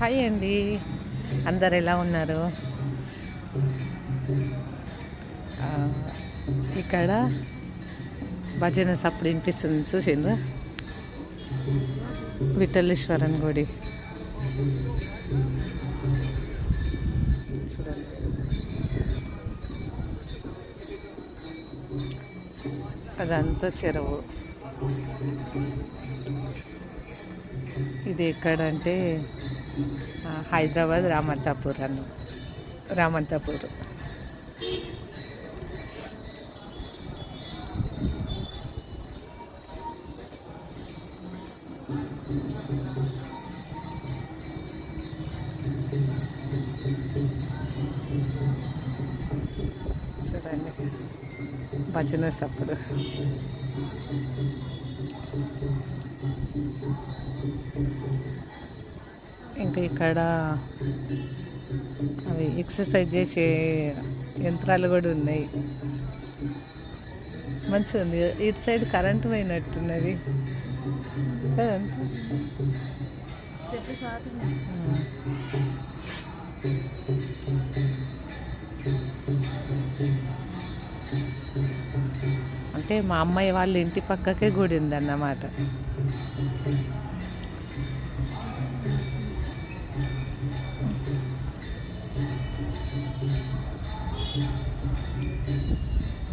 Hi అండి. అందరు ఎలా ఉన్నారు? ఇక్కడ భజన సప్పుడు వినిపిస్తుంది చూసిండ్రా విఠలేశ్వరన్ గుడి. చూడండి. అదంతా చెరువు. ఇది ఎక్కడంటే హైదరాబాద్ రామంతాపూర్ అన్న రామంతాపూర్ చూడండి భజన సప్పుడు ఇంకా ఇక్కడ అవి ఎక్సర్సైజ్ చేసే యంత్రాలు కూడా ఉన్నాయి. మంచిగా ఉంది. ఇటు సైడ్ కరెంట్ పోయినట్టున్నది. అంటే మా అమ్మాయి వాళ్ళ ఇంటి పక్కకే గుడి ఉందన్నమాట. Thank you.